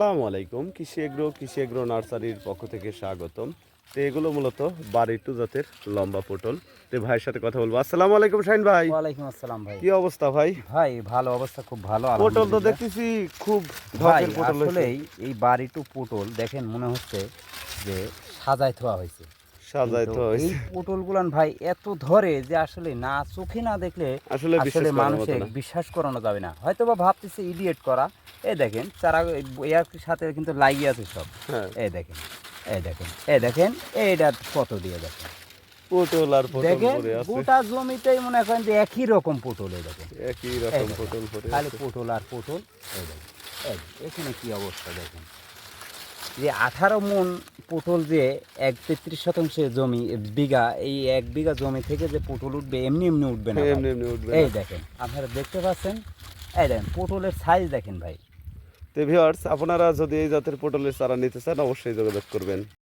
আসসালামু আলাইকুম কৃষি এগ্রো কৃষি এগ্রো নার্সারির পক্ষ থেকে স্বাগতম। তো এগুলো মূলত বাড়ি টু জাতের লম্বা পটল। তো ভাইয়ের সাথে কথা বলব। আসসালামু আলাইকুম শাহিন ভাই। ওয়ালাইকুম আসসালাম ভাই। কি অবস্থা ভাই? ভাই ভালো অবস্থা খুব ভালো পটল তো দেখতেছি খুব ভাই আসলেই এই বাড়িটু পটল দেখেন মনে হচ্ছে যে সাজায় থোয়া হয়েছে। এই ভাই এত ধরে যে আসলে না চোখে না দেখলে আসলে মানুষের বিশ্বাস করানো যাবে না। হয়তো বা ভাবতেছে ইডিয়েট করা এই দেখেন চারা এর সাথে কিন্তু লাগিয়ে আছে সব। হ্যাঁ। এই দেখেন এই দেখেন এই দেখেন এইটা কত দিয়ে দেখেন। পটল আর পটল দেখেন আছে। গোটা জমিতেই মনে করেন যে একই রকম পটল এই দেখেন। একই রকম পটল পরে খালি পটল আর পটল এই দেখেন, এখানে কি অবস্থা দেখেন? যে আঠারো মন পটল যে এক তেত্রিশ শতাংশ জমি বিঘা এই এক বিঘা জমি থেকে যে পটল উঠবে এমনি এমনি উঠবে না এমনি এমনি উঠবে এই দেখেন আপনারা দেখতে পাচ্ছেন এই দেখেন পটলের সাইজ দেখেন ভাই। তো ভিওয়ার্স আপনারা যদি এই জাতের পটলের চারা নিতে চান অবশ্যই যোগাযোগ করবেন।